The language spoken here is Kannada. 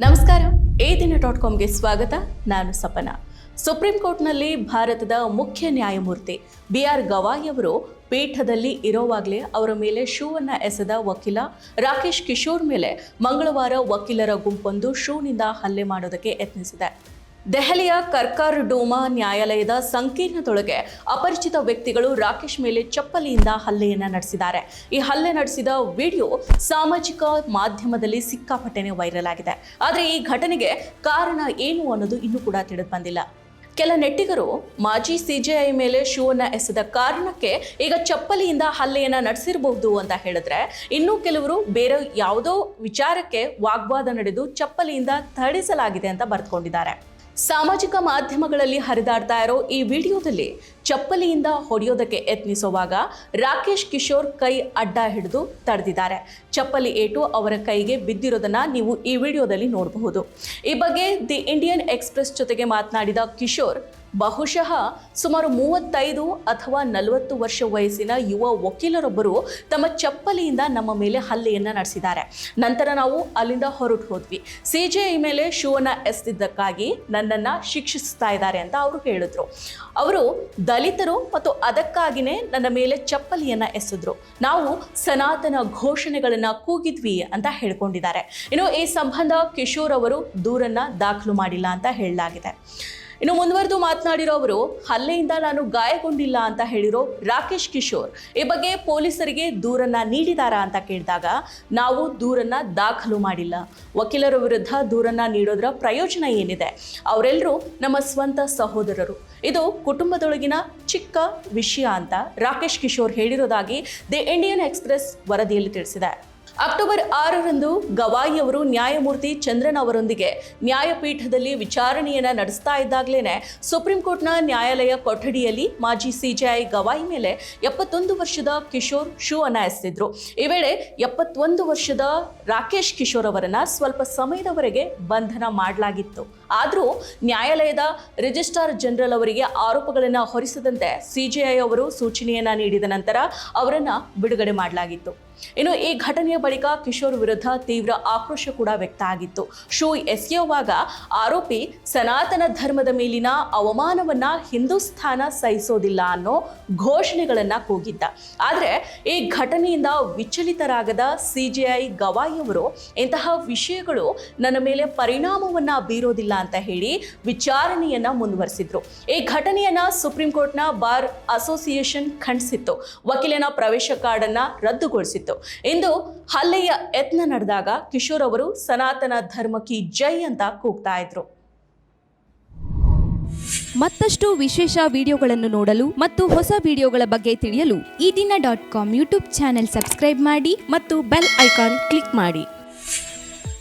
ನಮಸ್ಕಾರ. ಎ ದಿನ ಡಾಟ್ ಕಾಮ್ಗೆ ಸ್ವಾಗತ. ನಾನು ಸಪನ. ಸುಪ್ರೀಂ ಕೋರ್ಟ್ನಲ್ಲಿ ಭಾರತದ ಮುಖ್ಯ ನ್ಯಾಯಮೂರ್ತಿ ಬಿ ಆರ್ ಗವಾಯಿಯವರು ಪೀಠದಲ್ಲಿ ಇರೋವಾಗಲೇ ಅವರ ಮೇಲೆ ಶೂವನ್ನು ಎಸೆದ ವಕೀಲ ರಾಕೇಶ್ ಕಿಶೋರ್ ಮೇಲೆ ಮಂಗಳವಾರ ವಕೀಲರ ಗುಂಪೊಂದು ಶೂನಿಂದ ಹಲ್ಲೆ ಮಾಡೋದಕ್ಕೆ ಯತ್ನಿಸಿದೆ. ದೆಹಲಿಯ ಕರ್ಕಾರ್ ಡೋಮಾ ನ್ಯಾಯಾಲಯದ ಸಂಕೀರ್ಣದೊಳಗೆ ಅಪರಿಚಿತ ವ್ಯಕ್ತಿಗಳು ರಾಕೇಶ್ ಮೇಲೆ ಚಪ್ಪಲಿಯಿಂದ ಹಲ್ಲೆಯನ್ನು ನಡೆಸಿದ್ದಾರೆ. ಈ ಹಲ್ಲೆ ನಡೆಸಿದ ವಿಡಿಯೋ ಸಾಮಾಜಿಕ ಮಾಧ್ಯಮದಲ್ಲಿ ಸಿಕ್ಕಾಪಟ್ಟೆನೆ ವೈರಲ್ ಆಗಿದೆ. ಆದರೆ ಈ ಘಟನೆಗೆ ಕಾರಣ ಏನು ಅನ್ನೋದು ಇನ್ನೂ ಕೂಡ ತಿಳಿದು ಬಂದಿಲ್ಲ. ಕೆಲ ನೆಟ್ಟಿಗರು ಮಾಜಿ ಸಿಜೆಐ ಮೇಲೆ ಶೂವನ್ನ ಎಸೆದ ಕಾರಣಕ್ಕೆ ಈಗ ಚಪ್ಪಲಿಯಿಂದ ಹಲ್ಲೆಯನ್ನು ನಡೆಸಿರಬಹುದು ಅಂತ ಹೇಳಿದ್ರೆ ಇನ್ನು ಕೆಲವರು ಬೇರೆ ಯಾವುದೋ ವಿಚಾರಕ್ಕೆ ವಾಗ್ವಾದ ನಡೆದು ಚಪ್ಪಲಿಯಿಂದ ಥಳಿಸಲಾಗಿದೆ ಅಂತ ಬರೆದುಕೊಂಡಿದ್ದಾರೆ. ಸಾಮಾಜಿಕ ಮಾಧ್ಯಮಗಳಲ್ಲಿ ಹರಿದಾಡ್ತಾ ಇರೋ ಈ ವಿಡಿಯೋದಲ್ಲಿ ಚಪ್ಪಲಿಯಿಂದ ಹೊಡೆಯೋದಕ್ಕೆ ಯತ್ನಿಸುವಾಗ ರಾಕೇಶ್ ಕಿಶೋರ್ ಕೈ ಅಡ್ಡ ಹಿಡಿದು ತಡೆದಿದ್ದಾರೆ. ಚಪ್ಪಲಿ ಏಟು ಅವರ ಕೈಗೆ ಬಿದ್ದಿರೋದನ್ನ ನೀವು ಈ ವಿಡಿಯೋದಲ್ಲಿ ನೋಡಬಹುದು. ಈ ಬಗ್ಗೆ ದಿ ಇಂಡಿಯನ್ ಎಕ್ಸ್ಪ್ರೆಸ್ ಜೊತೆಗೆ ಮಾತನಾಡಿದ ಕಿಶೋರ್ ಬಹುಶಃ ಸುಮಾರು ಮೂವತ್ತೈದು ಅಥವಾ ನಲವತ್ತು ವರ್ಷ ವಯಸ್ಸಿನ ಯುವ ವಕೀಲರೊಬ್ಬರು ತಮ್ಮ ಚಪ್ಪಲಿಯಿಂದ ನಮ್ಮ ಮೇಲೆ ಹಲ್ಲೆಯನ್ನು ನಡೆಸಿದ್ದಾರೆ. ನಂತರ ನಾವು ಅಲ್ಲಿಂದ ಹೊರಟು ಹೋದ್ವಿ. ಸಿ ಜೆ ಐ ಮೇಲೆ ಶೂವನ್ನು ಎಸೆದಿದ್ದಕ್ಕಾಗಿ ನನ್ನನ್ನು ಶಿಕ್ಷಿಸ್ತಾ ಇದ್ದಾರೆ ಅಂತ ಅವರು ಹೇಳಿದ್ರು. ಅವರು ದಲಿತರು ಮತ್ತು ಅದಕ್ಕಾಗಿಯೇ ನನ್ನ ಮೇಲೆ ಚಪ್ಪಲಿಯನ್ನು ಎಸೆದ್ರು. ನಾವು ಸನಾತನ ಘೋಷಣೆಗಳನ್ನು ಕೂಗಿದ್ವಿ ಅಂತ ಹೇಳ್ಕೊಂಡಿದ್ದಾರೆ. ಇನ್ನು ಈ ಸಂಬಂಧ ಕಿಶೋರ್ ಅವರು ದೂರನ್ನು ದಾಖಲು ಮಾಡಿಲ್ಲ ಅಂತ ಹೇಳಲಾಗಿದೆ. ಇನ್ನು ಮುಂದುವರೆದು ಮಾತನಾಡಿರೋ ಅವರು ಹಲ್ಲೆಯಿಂದ ನಾನು ಗಾಯಗೊಂಡಿಲ್ಲ ಅಂತ ಹೇಳಿರೋ ರಾಕೇಶ್ ಕಿಶೋರ್, ಈ ಬಗ್ಗೆ ಪೊಲೀಸರಿಗೆ ದೂರನ್ನ ನೀಡಿದಾರಾ ಅಂತ ಕೇಳಿದಾಗ, ನಾವು ದೂರನ್ನ ದಾಖಲು ಮಾಡಿಲ್ಲ. ವಕೀಲರ ವಿರುದ್ಧ ದೂರನ್ನ ನೀಡೋದ್ರ ಪ್ರಯೋಜನ ಏನಿದೆ? ಅವರೆಲ್ಲರೂ ನಮ್ಮ ಸ್ವಂತ ಸಹೋದರರು. ಇದು ಕುಟುಂಬದೊಳಗಿನ ಚಿಕ್ಕ ವಿಷಯ ಅಂತ ರಾಕೇಶ್ ಕಿಶೋರ್ ಹೇಳಿರೋದಾಗಿ ದಿ ಇಂಡಿಯನ್ ಎಕ್ಸ್ಪ್ರೆಸ್ ವರದಿಯಲ್ಲಿ ತಿಳಿಸಿದೆ. ಅಕ್ಟೋಬರ್ ಆರರಂದು ಗವಾಯಿ ಅವರು ನ್ಯಾಯಮೂರ್ತಿ ಚಂದ್ರನ್ ಅವರೊಂದಿಗೆ ನ್ಯಾಯಪೀಠದಲ್ಲಿ ವಿಚಾರಣೆಯನ್ನು ನಡೆಸ್ತಾ ಇದ್ದಾಗಲೇ ಸುಪ್ರೀಂ ಕೋರ್ಟ್ನ ನ್ಯಾಯಾಲಯ ಕೊಠಡಿಯಲ್ಲಿ ಮಾಜಿ ಸಿಜೆಐ ಗವಾಯಿ ಮೇಲೆ ಎಪ್ಪತ್ತೊಂದು ವರ್ಷದ ಕಿಶೋರ್ ಶೂ ಅನ್ನ ಎಸೆದಿದ್ರು. ಈ ವೇಳೆ ಎಪ್ಪತ್ತೊಂದು ವರ್ಷದ ರಾಕೇಶ್ ಕಿಶೋರ್ ಅವರನ್ನು ಸ್ವಲ್ಪ ಸಮಯದವರೆಗೆ ಬಂಧನ ಮಾಡಲಾಗಿತ್ತು. ಆದರೂ ನ್ಯಾಯಾಲಯದ ರಿಜಿಸ್ಟ್ರಾರ್ ಜನರಲ್ ಅವರಿಗೆ ಆರೋಪಗಳನ್ನು ಹೊರಿಸದಂತೆ ಸಿಜೆಐ ಅವರು ಸೂಚನೆಯನ್ನ ನೀಡಿದ ನಂತರ ಅವರನ್ನು ಬಿಡುಗಡೆ ಮಾಡಲಾಗಿತ್ತು. ಇನ್ನು ಈ ಘಟನೆಯ ಬಳಿಕ ಕಿಶೋರ್ ವಿರುದ್ಧ ತೀವ್ರ ಆಕ್ರೋಶ ಕೂಡ ವ್ಯಕ್ತ ಆಗಿತ್ತು ಶೂ ಎಸೆಯುವಾಗ ಆರೋಪಿ ಸನಾತನ ಧರ್ಮದ ಮೇಲಿನ ಅವಮಾನವನ್ನ ಹಿಂದೂಸ್ಥಾನ ಸಹಿಸೋದಿಲ್ಲ ಅನ್ನೋ ಘೋಷಣೆಗಳನ್ನ ಕೂಗಿದ್ದ. ಆದರೆ ಈ ಘಟನೆಯಿಂದ ವಿಚಲಿತರಾಗದ ಸಿಜೆಐ ಗವಾಯಿಯವರು ಇಂತಹ ವಿಷಯಗಳು ನನ್ನ ಮೇಲೆ ಪರಿಣಾಮವನ್ನ ಬೀರೋದಿಲ್ಲ ಅಂತ ಹೇಳಿ ವಿಚಾರಣೆಯನ್ನ ಮುಂದುವರೆಸಿದ್ರು. ಈ ಘಟನೆಯನ್ನ ಸುಪ್ರೀಂ ಕೋರ್ಟ್ನ ಬಾರ್ ಅಸೋಸಿಯೇಷನ್ ಖಂಡಿಸಿತ್ತು. ವಕೀಲನ ಪ್ರವೇಶ ಕಾರ್ಡನ್ನ ರದ್ದುಗೊಳಿಸಿತ್ತು. ಇಂದು ಹಲ್ಲೆಯ ಯತ್ನ ನಡೆದಾಗ ಕಿಶೋರ್ ಅವರು ಸನಾತನ ಧರ್ಮಕ್ಕೆ ಜೈ ಅಂತ ಕೂಗ್ತಾ ಇದ್ರು. ಮತ್ತಷ್ಟು ವಿಶೇಷ ವಿಡಿಯೋಗಳನ್ನು ನೋಡಲು ಮತ್ತು ಹೊಸ ವಿಡಿಯೋಗಳ ಬಗ್ಗೆ ತಿಳಿಯಲು Ee Dina dot com YouTube channel subscribe ಮಾಡಿ ಮತ್ತು ಬೆಲ್ ಐಕಾನ್ ಕ್ಲಿಕ್ ಮಾಡಿ.